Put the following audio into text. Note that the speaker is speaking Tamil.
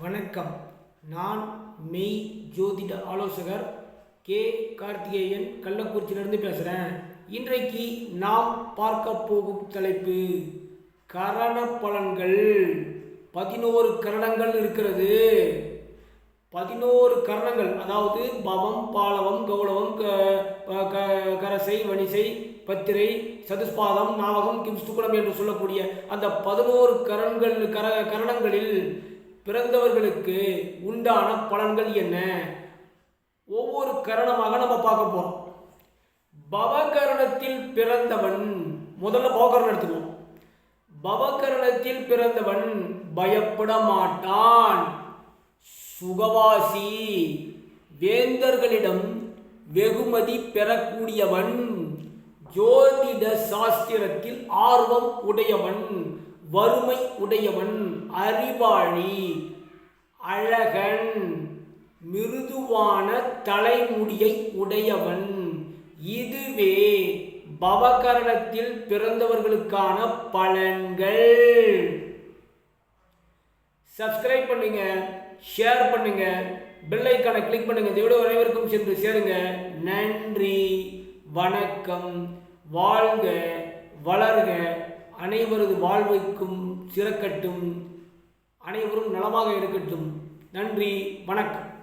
வணக்கம். நான் மெய் ஜோதிட ஆலோசகர் கே. கார்த்திகேயன் கள்ளக்குறிச்சியிலிருந்து பேசுகிறேன் இன்றைக்கு நாம் பார்க்க போகும் தலைப்பு கரண பலன்கள். பதினோரு கரணங்கள் இருக்கிறது. பதினோரு கரணங்கள் அதாவது பவம் பாலவம் கௌளவம் க- க- கரசை வணிசை பத்திரை சதுஸ்பாதம் நாவகம் கிம்ஸ்துகுலம் என்று சொல்லக்கூடிய அந்த பதினோரு கரண்கள் கர கரணங்களில் பிறந்தவர்களுக்கு உண்டான பலன்கள் என்ன? ஒவ்வொரு கரணமாக நம்ம பார்க்க போகிறோம் பவகரணத்தில் பிறந்தவன் முதல்ல பவகரணம் எடுத்துக்குவோம். பவகரணத்தில் பிறந்தவன் பயப்பட மாட்டான். சுகவாசி. வேந்தர்களிடம் வெகுமதி பெறக்கூடியவன். ஜோதிட சாஸ்திரத்தில் ஆர்வம் உடையவன். வறுமை உடையவன் அறிவாளி அழகன் மிருதுவான தலைமுடியை உடையவன். இதுவே பவகரணத்தில் பிறந்தவர்களுக்கான பலன்கள். சப்ஸ்கிரைப் பண்ணுங்க ஷேர் பண்ணுங்க பெல் ஐக்கானை கிளிக் பண்ணுங்க. இந்த வீடியோ அனைவருக்கும் சென்று சேருங்க. நன்றி வணக்கம். வாழ்க வளர்க. அனைவரது வாழ்வைக்கும் சிறக்கட்டும். அனைவரும் நலமாக இருக்கட்டும். நன்றி வணக்கம்.